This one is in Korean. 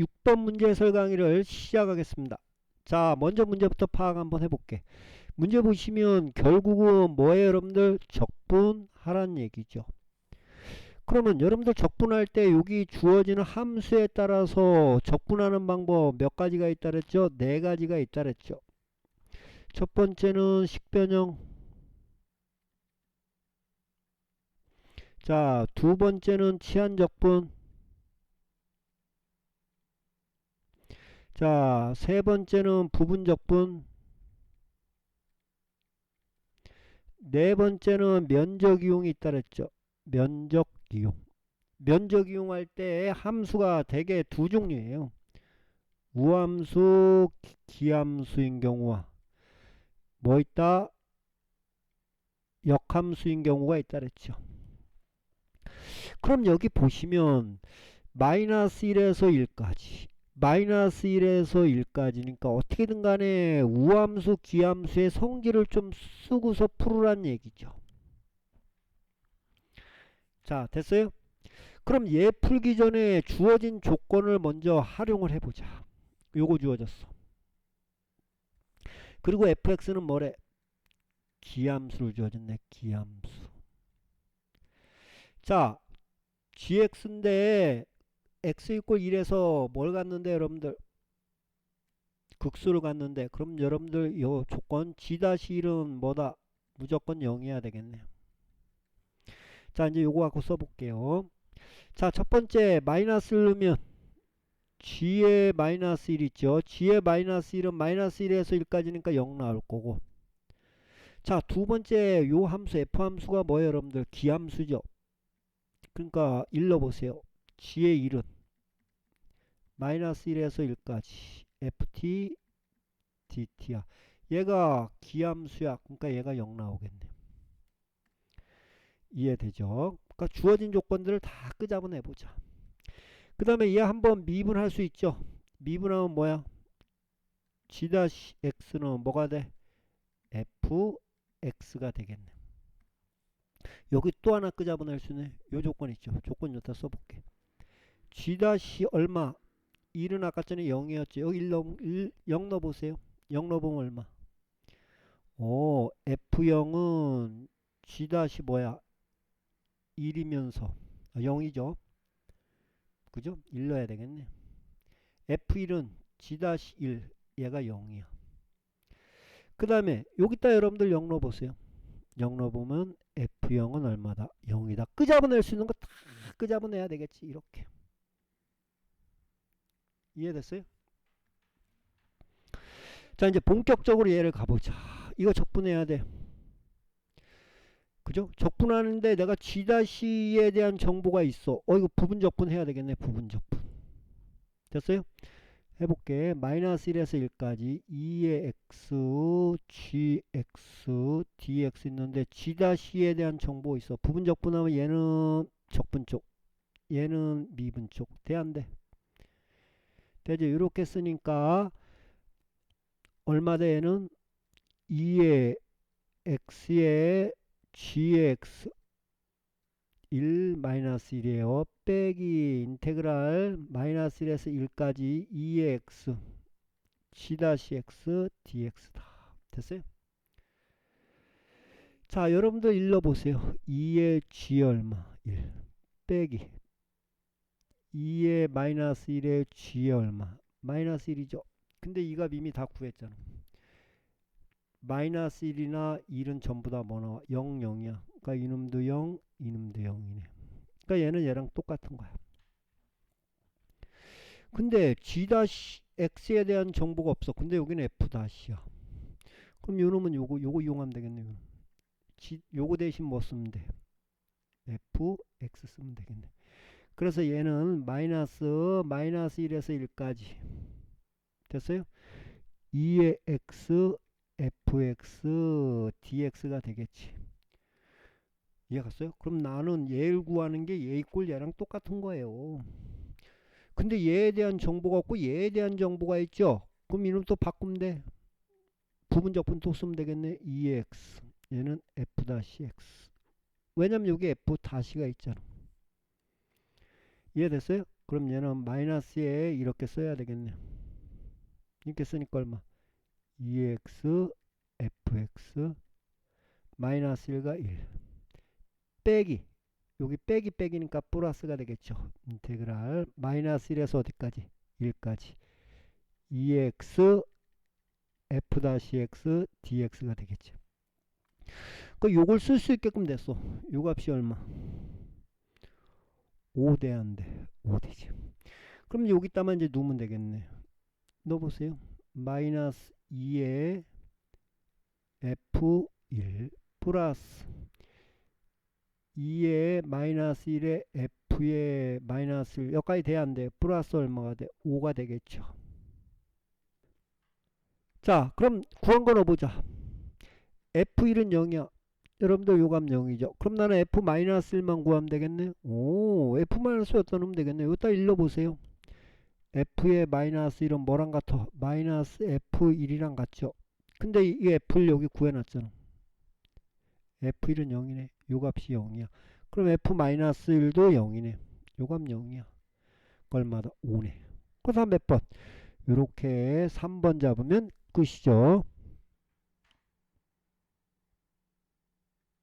6번 문제 해설 강의를 시작하겠습니다. 자, 먼저 문제부터 파악 한번 해볼게. 문제 보시면 결국은 뭐예요, 여러분들? 적분하란 얘기죠. 그러면 여러분들 적분할 때 여기 주어지는 함수에 따라서 적분하는 방법 몇 가지가 있다 그랬죠? 네 가지가 있다 그랬죠. 첫 번째는 식변형. 자, 두 번째는 치한적분. 자, 세 번째는 부분적분. 네 번째는 면적 이용이 있다 그랬죠. 면적 이용. 면적 이용할 때 함수가 대개 두 종류예요. 우함수, 기- 기함수인 경우와 뭐 있다? 역함수인 경우가 있다 그랬죠. 그럼 여기 보시면 마이너스 1에서 1까지 마이너스 1에서 1까지니까 어떻게든 간에 우함수, 기함수의 성질을 좀 쓰고서 풀으란 얘기죠. 자, 됐어요? 그럼 얘 풀기 전에 주어진 조건을 먼저 활용을 해보자. 요거 주어졌어. 그리고 fx는 뭐래? 기함수를 주어졌네. 기함수. 자, gx인데 x 이꼴 1에서 뭘 갔는데 여러분들 극수를 갔는데 그럼 여러분들 요 조건 g-1은 뭐다? 무조건 0이어야 되겠네요. 자 이제 요거 갖고 써볼게요. 자 첫 번째 마이너스를 넣으면 g의 마이너스 1 있죠. g의 마이너스 1은 마이너스 1에서 1까지니까 0 나올 거고 자 두 번째 요 함수 f 함수가 뭐예요 여러분들 기함수죠. 그러니까 1 넣어보세요. G의 1은 마이너스 1에서 1까지 ft dt야. 얘가 기함수야. 그러니까 얘가 0 나오겠네. 이해되죠? 그러니까 주어진 조건들을 다 끄잡아내 보자. 그 다음에 얘 한번 미분할 수 있죠? 미분하면 뭐야? g-x는 뭐가 돼? fx가 되겠네. 여기 또 하나 끄잡아낼 수 있네. 요 조건 있죠? 조건 여기다 써볼게. G 얼마? 1은 아까 전에 0이었죠. 여기 1 넣, 1, 0 넣어보세요. 0 넣어보면 얼마? 오, f0은 g 뭐야? 1이면서 아, 0이죠. 그죠? 1 넣어야 되겠네. f1은 g-1 얘가 0이야. 그 다음에 여기다 여러분들 0 넣어보세요. 0 넣어보면 f0은 얼마다? 0이다. 끄잡아낼 수 있는 거 다 끄잡아내야 되겠지. 이렇게. 이해됐어요? 자 이제 본격적으로 얘를 가보자. 이거 적분해야 돼. 그죠? 적분하는데 내가 G'에 대한 정보가 있어. 어 이거 부분 적분 해야 되겠네. 부분 적분. 됐어요? 해볼게. 마이너스 1에서 1까지 2의 x, gx, dx 있는데 G'에 대한 정보 있어. 부분 적분하면 얘는 적분 쪽, 얘는 미분 쪽. 돼 안 돼? 되죠? 이렇게 쓰니까 얼마 돼 얘는 2의 x의 g의 x 1 마이너스 1이에요. 빼기 인테그랄 마이너스 1에서 1까지 2의 x g-x dx다. 됐어요? 자, 여러분들 일러보세요. 2의 g 얼마? 1 빼기 2의 마이너스 1의 g의 얼마? 마이너스 1이죠. 근데 이 값 이미 다 구했잖아. 마이너스 1이나 1은 전부 다 뭐 나와? 0, 0이야. 그러니까 이놈도 0, 이놈도 0이네. 그러니까 얘는 얘랑 똑같은 거야. 근데 g-x에 대한 정보가 없어. 근데 여기는 f-야. 그럼 요놈은 요거 요거 이용하면 되겠네. 요 요거 대신 뭐 쓰면 돼? f, x 쓰면 되겠네. 그래서 얘는 마이너스 마이너스 1에서 1까지 됐어요? 2의 x fx dx가 되겠지. 이해 갔어요? 그럼 나는 얘를 구하는 게 얘 이꼴 얘랑 똑같은 거예요. 근데 얘에 대한 정보가 없고 얘에 대한 정보가 있죠? 그럼 이놈 또 바꾸면 돼. 부분적분 또 쓰면 되겠네. 2x 얘는 f-x 왜냐면 여기 f-가 있잖아. 이해됐어요? 그럼 얘는 마이너스 에 이렇게 써야 되겠네. 이렇게 쓰니까 얼마? 2x fx 마이너스 1과 1 빼기 여기 빼기 빼기니까 플러스가 되겠죠. 인테그랄 마이너스 1에서 어디까지? 1까지 2x f-x dx가 되겠죠. 그 요걸 쓸 수 있게끔 됐어. 요 값이 얼마? 5대한데 5대지. 그럼 여기다만 이제 놓으면 되겠네. 넣어보세요. 마이너스 2에 f1 플러스 2에 마이너스 1에 f에 마이너스 1 여기까지 돼야 안 돼. 플러스 얼마가 돼? 5가 되겠죠. 자 그럼 구한 거 넣어보자. f1은 0이야. 여러분들 요감 0이죠. 그럼 나는 f-1만 구하면 되겠네. 오 f-였다 넣으면 되겠네. 여기다 1 넣어보세요. f의 마이너스 1은 뭐랑 같아? 마이너스 f1이랑 같죠. 근데 이 f를 여기 구해놨잖아. f1은 0이네. 요 값이 0이야. 그럼 f-1도 0이네. 요 값 0이야. 얼마다? 5네. 그 다음 몇 번? 요렇게 3번 잡으면 끝이죠.